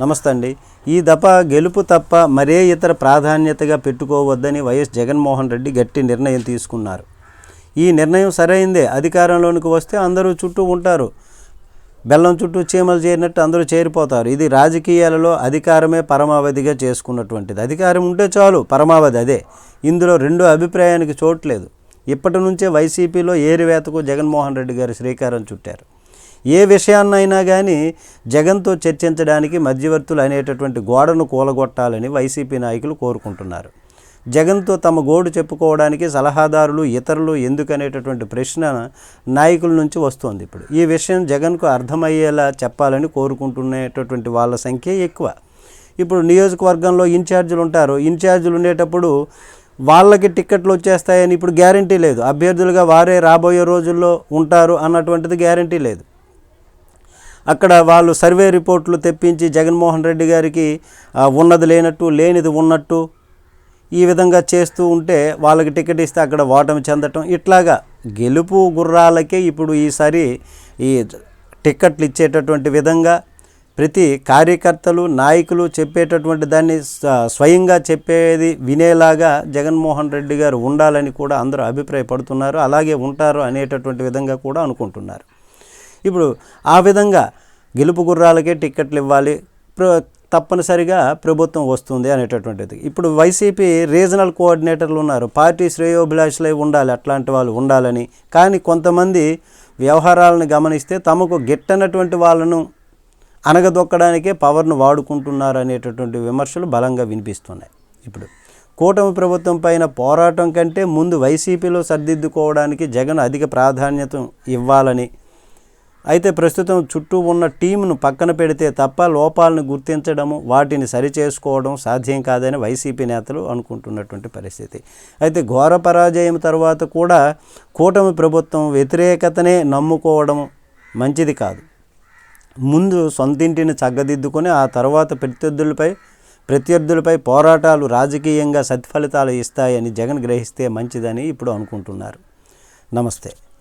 నమస్తే అండి. ఈ దఫ గెలుపు తప్ప మరే ఇతర ప్రాధాన్యతగా పెట్టుకోవద్దని వైఎస్ జగన్మోహన్ రెడ్డి గట్టి నిర్ణయం తీసుకున్నారు. ఈ నిర్ణయం సరైందే. అధికారంలోనికి వస్తే అందరూ చుట్టూ ఉంటారు. బెల్లం చుట్టూ చీమలు చేరినట్టు అందరూ చేరిపోతారు. ఇది రాజకీయాలలో అధికారమే పరమావధిగా చేసుకున్నటువంటిది. అధికారం ఉంటే చాలు పరమావధి అదే. ఇందులో రెండు అభిప్రాయానికి చోట్లేదు ఇప్పటి నుంచే వైసీపీలో ఏరివేతకు జగన్మోహన్ రెడ్డి గారు శ్రీకారం చుట్టారు. ఏ విషయాన్నైనా కానీ జగన్తో చర్చించడానికి మధ్యవర్తులు అనేటటువంటి గోడను కూలగొట్టాలని వైసీపీ నాయకులు కోరుకుంటున్నారు. జగన్తో తమ గోడు చెప్పుకోవడానికి సలహాదారులు ఇతరులు ఎందుకనేటటువంటి ప్రశ్న నాయకుల నుంచి వస్తోంది ఇప్పుడు. ఈ విషయం జగన్కు అర్థమయ్యేలా చెప్పాలని కోరుకుంటునేటటువంటి వాళ్ళ సంఖ్య ఎక్కువ. ఇప్పుడు నియోజకవర్గంలో ఇన్ఛార్జీలు ఉంటారు ఇన్ఛార్జీలు ఉండేటప్పుడు వాళ్ళకి టిక్కెట్లు వచ్చేస్తాయని ఇప్పుడు గ్యారంటీ లేదు. అభ్యర్థులుగా వారే రాబోయే రోజుల్లో ఉంటారు అన్నటువంటిది గ్యారంటీ లేదు. అక్కడ వాళ్ళు సర్వే రిపోర్ట్లు తెప్పించి జగన్మోహన్ రెడ్డి గారికి ఉన్నది లేనట్టు లేనిది ఉన్నట్టు ఈ విధంగా చేస్తూ ఉంటే వాళ్ళకి టికెట్ ఇస్తే అక్కడ ఓటమి చెందటం. ఇట్లాగా గెలుపు గుర్రాలకే ఇప్పుడు ఈసారి ఈ టిక్కెట్లు ఇచ్చేటటువంటి విధంగా ప్రతి కార్యకర్తలు నాయకులు చెప్పేటటువంటి దాన్ని స్వయంగా చెప్పేది వినేలాగా జగన్మోహన్ రెడ్డి గారు ఉండాలని కూడా అందరూ అభిప్రాయపడుతున్నారు. అలాగే ఉంటారు అనేటటువంటి విధంగా కూడా అనుకుంటున్నారు. ఇప్పుడు ఆ విధంగా గెలుపు గుర్రాలకే టిక్కెట్లు ఇవ్వాలి. ప్ర తప్పనిసరిగా ప్రభుత్వం వస్తుంది అనేటటువంటిది. ఇప్పుడు వైసీపీ రీజనల్ కోఆర్డినేటర్లు ఉన్నారు. పార్టీ శ్రేయోభిలాషులై ఉండాలి అట్లాంటి వాళ్ళు ఉండాలని. కానీ కొంతమంది వ్యవహారాలను గమనిస్తే తమకు గిట్టనటువంటి వాళ్ళను అనగదొక్కడానికే పవర్ను వాడుకుంటున్నారు అనేటటువంటి విమర్శలు బలంగా వినిపిస్తున్నాయి ఇప్పుడు. కూటమి ప్రభుత్వం పైన పోరాటం కంటే ముందు వైసీపీలో సర్దిద్దుకోవడానికి జగన్ అధిక ప్రాధాన్యత ఇవ్వాలని అయితే ప్రస్తుతం చుట్టూ ఉన్న టీంను పక్కన పెడితే తప్ప లోపాలను గుర్తించడము వాటిని సరిచేసుకోవడం సాధ్యం కాదని వైసీపీ నేతలు అనుకుంటున్నటువంటి పరిస్థితి. అయితే ఘోర పరాజయం తర్వాత కూడా కూటమి ప్రభుత్వం వ్యతిరేకతనే నమ్ముకోవడం మంచిది కాదు. ముందు సొంతింటిని చక్కదిద్దుకొని ఆ తర్వాత ప్రత్యర్థులపై ప్రత్యర్థులపై పోరాటాలు రాజకీయంగా సత్ఫలితాలు ఇస్తాయని జగన్ గ్రహిస్తే మంచిదని ఇప్పుడు అనుకుంటున్నారు. నమస్తే.